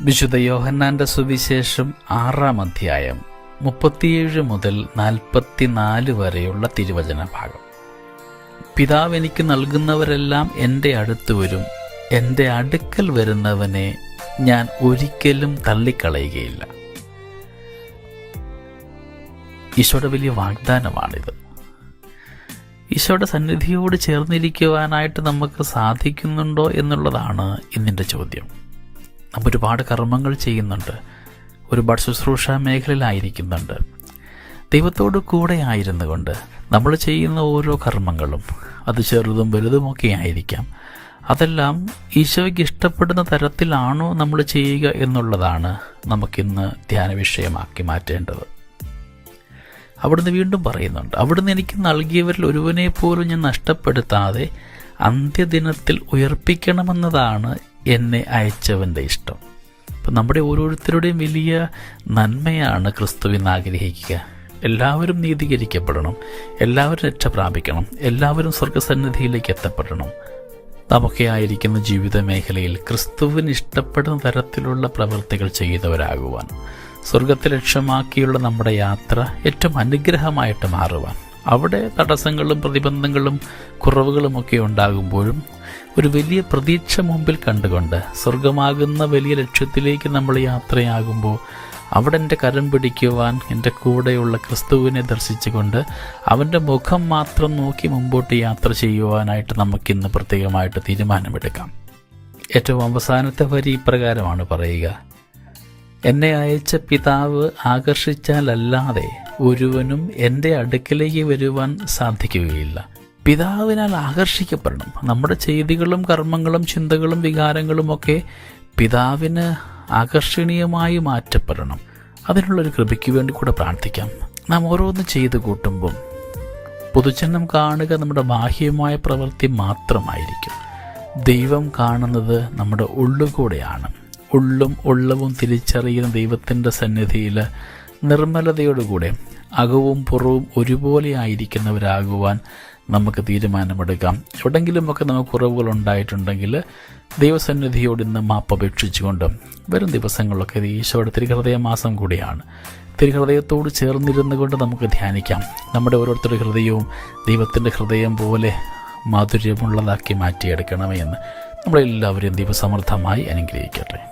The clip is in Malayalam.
വിശുദ്ധ യോഹന്നാന്റെ സുവിശേഷം ആറാം അധ്യായം മുപ്പത്തിയേഴ് മുതൽ നാൽപ്പത്തിനാല് വരെയുള്ള തിരുവചന ഭാഗം പിതാവ് എനിക്ക് നൽകുന്നവരെല്ലാം എന്റെ അടുത്ത് വരും എന്റെ അടുക്കൽ വരുന്നവനെ ഞാൻ ഒരിക്കലും തള്ളിക്കളയുകയില്ല. ഈശോയുടെ വലിയ വാഗ്ദാനമാണിത്. ഈശോയുടെ സന്നിധിയോട് ചേർന്നിരിക്കുവാനായിട്ട് നമുക്ക് സാധിക്കുന്നുണ്ടോ എന്നുള്ളതാണ് ഇന്നിന്റെ ചോദ്യം. നമ്മൾ ഒരുപാട് കർമ്മങ്ങൾ ചെയ്യുന്നുണ്ട്. ഒരുപാട് ശുശ്രൂഷ മേഖലയിലായിരിക്കുന്നുണ്ട്. ദൈവത്തോട് കൂടെ ആയിരുന്നു കൊണ്ട് നമ്മൾ ചെയ്യുന്ന ഓരോ കർമ്മങ്ങളും അത് ചെറുതും വലുതുമൊക്കെ ആയിരിക്കാം. അതെല്ലാം ഈശോയ്ക്ക് ഇഷ്ടപ്പെടുന്ന തരത്തിലാണോ നമ്മൾ ചെയ്യുക എന്നുള്ളതാണ് നമുക്കിന്ന് ധ്യാന വിഷയമാക്കി മാറ്റേണ്ടത്. അവിടുന്ന് വീണ്ടും പറയുന്നുണ്ട് അവിടുന്ന് എനിക്ക് നൽകിയവരിൽ ഒരുവനെ പോലും ഞാൻ നഷ്ടപ്പെടുത്താതെ അന്ത്യദിനത്തിൽ ഉയർപ്പിക്കണമെന്നതാണ് എന്നെ അയച്ചവന്റെ ഇഷ്ടം. അപ്പം നമ്മുടെ ഓരോരുത്തരുടെയും വലിയ നന്മയാണ് ക്രിസ്തുവിന് ആഗ്രഹിക്കുക. എല്ലാവരും നീതീകരിക്കപ്പെടണം. എല്ലാവരും രക്ഷ പ്രാപിക്കണം. എല്ലാവരും സ്വർഗസന്നിധിയിലേക്ക് എത്തപ്പെടണം. നമുക്ക് ആയിരിക്കുന്ന ജീവിത മേഖലയിൽ ക്രിസ്തുവിന് ഇഷ്ടപ്പെടുന്ന തരത്തിലുള്ള പ്രവൃത്തികൾ ചെയ്യുന്നവരാകുവാൻ സ്വർഗത്തെ ലക്ഷ്യമാക്കിയുള്ള നമ്മുടെ യാത്ര ഏറ്റവും അനുഗ്രഹമായിട്ട് മാറുവാൻ അവിടെ തടസ്സങ്ങളും പ്രതിബന്ധങ്ങളും കുറവുകളുമൊക്കെ ഉണ്ടാകുമ്പോഴും ഒരു വലിയ പ്രതീക്ഷ മുമ്പിൽ കണ്ടുകൊണ്ട് സ്വർഗമാകുന്ന വലിയ ലക്ഷ്യത്തിലേക്ക് നമ്മൾ യാത്രയാകുമ്പോൾ അവിടെ എന്റെ കരം പിടിക്കുവാൻ എന്റെ കൂടെയുള്ള ക്രിസ്തുവിനെ ദർശിച്ചുകൊണ്ട് അവന്റെ മുഖം മാത്രം നോക്കി മുമ്പോട്ട് യാത്ര ചെയ്യുവാനായിട്ട് നമുക്കിന്ന് പ്രത്യേകമായിട്ട് തീരുമാനമെടുക്കാം. ഏറ്റവും അവസാനത്തെ വരി ഇപ്രകാരമാണ് പറയുക. എന്നെ അയച്ച പിതാവ് ആകർഷിച്ചാലല്ലാതെ ഒരുവനും എന്റെ അടുക്കലേക്ക് വരുവാൻ സാധിക്കുകയില്ല. പിതാവിനാൽ ആകർഷിക്കപ്പെടണം. നമ്മുടെ ചെയ്തികളും കർമ്മങ്ങളും ചിന്തകളും വികാരങ്ങളും ഒക്കെ പിതാവിന് ആകർഷണീയമായി മാറ്റപ്പെടണം. അതിനുള്ളൊരു കൃപയ്ക്ക് വേണ്ടി കൂടെ പ്രാർത്ഥിക്കാം. നാം ഓരോന്ന് ചെയ്തു കൂട്ടുമ്പം പൊതുജനം കാണുക നമ്മുടെ ബാഹ്യമായ പ്രവൃത്തി മാത്രമായിരിക്കും. ദൈവം കാണുന്നത് നമ്മുടെ ഉള്ളുകൂടെയാണ്. ഉള്ളും ഉള്ളവും തിരിച്ചറിയുന്ന ദൈവത്തിന്റെ സന്നിധിയിൽ നിർമ്മലതയോടുകൂടെ അകവും പുറവും ഒരുപോലെ ആയിരിക്കുന്നവരാകുവാൻ നമുക്ക് തീരുമാനമെടുക്കാം. എവിടെങ്കിലുമൊക്കെ നമുക്ക് കുറവുകൾ ഉണ്ടായിട്ടുണ്ടെങ്കിൽ ദൈവസന്നിധിയോട് ഇന്ന് മാപ്പപേക്ഷിച്ചുകൊണ്ട് വരും ദിവസങ്ങളിലൊക്കെ ഈശോയുടെ തിരുഹൃദയ മാസം കൂടിയാണ്. തിരുഹൃദയത്തോട് ചേർന്നിരുന്നു കൊണ്ട് നമുക്ക് ധ്യാനിക്കാം. നമ്മുടെ ഓരോരുത്തരുടെ ഹൃദയവും ദൈവത്തിന്റെ ഹൃദയം പോലെ മാധുര്യമുള്ളതാക്കി മാറ്റിയെടുക്കണമെന്ന് നമ്മളെല്ലാവരെയും ദൈവസമൃദ്ധമായി അനുഗ്രഹിക്കട്ടെ.